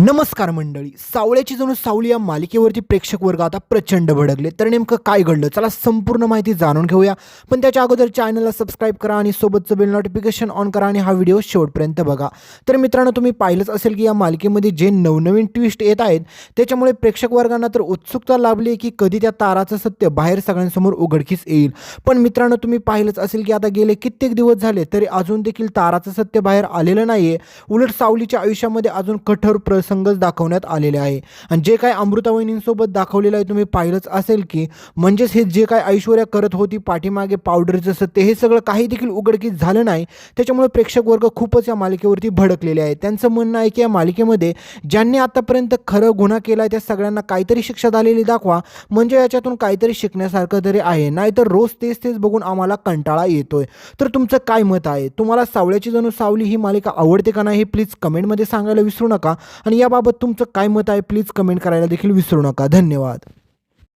नमस्कार मंडळी. सावळ्याची जणू सावली या मालिकेवरती प्रेक्षक वर्ग आता प्रचंड भडकले. तर नेमकं काय घडलं? चला संपूर्ण माहिती जाणून घेऊया. पण त्याच्या अगोदर चॅनलला सबस्क्राईब करा आणि सोबतचं बेल नोटिफिकेशन ऑन करा आणि हा व्हिडिओ शेवटपर्यंत बघा. तर मित्रांनो तुम्ही पाहिलंच असेल की या मालिकेमध्ये जे नवनवीन ट्विस्ट येत आहेत त्याच्यामुळे प्रेक्षक वर्गांना तर उत्सुकता लाभली आहे की कधी त्या ताराचं सत्य बाहेर सगळ्यांसमोर उघडकीस येईल. पण मित्रांनो तुम्ही पाहिलंच असेल की आता गेले कित्येक दिवस झाले तरी अजून देखील ताराचं सत्य बाहेर आलेलं नाही उलट सावलीच्या आयुष्यामध्ये अजून कठोर प्रसंगच दाखवण्यात आलेले आहे. आणि जे काय अमृतावहिनींसोबत दाखवलेलं आहे तुम्ही पाहिलंच असेल की म्हणजेच हे जे काय ऐश्वर्या करत होती पाठीमागे पावडरचं सत्य हे सगळं काही देखील उघडकीस झालं नाही. त्याच्यामुळे प्रेक्षक वर्ग खूपच या मालिकेवरती भडकलेले आहे त्यांचं म्हणणं आहे की या मालिकेमध्ये ज्यांनी आतापर्यंत खरं गुन्हा केला आहे त्या सगळ्यांना काहीतरी शिक्षा झालेली दाखवा. म्हणजे याच्यातून काहीतरी शिकण्यासारखं तरी आहे. नाहीतर रोज तेच तेच बघून आम्हाला कंटाळा येतोय. तर तुमचं काय मत आहे? तुम्हाला सावळ्याची जणू सावली ही मालिका आवडते का नाही हे प्लीज कमेंटमध्ये सांगायला विसरू नका. आणि याबाबत तुमचं काय मत आहे? प्लीज कमेंट करायला देखील विसरू नका. धन्यवाद.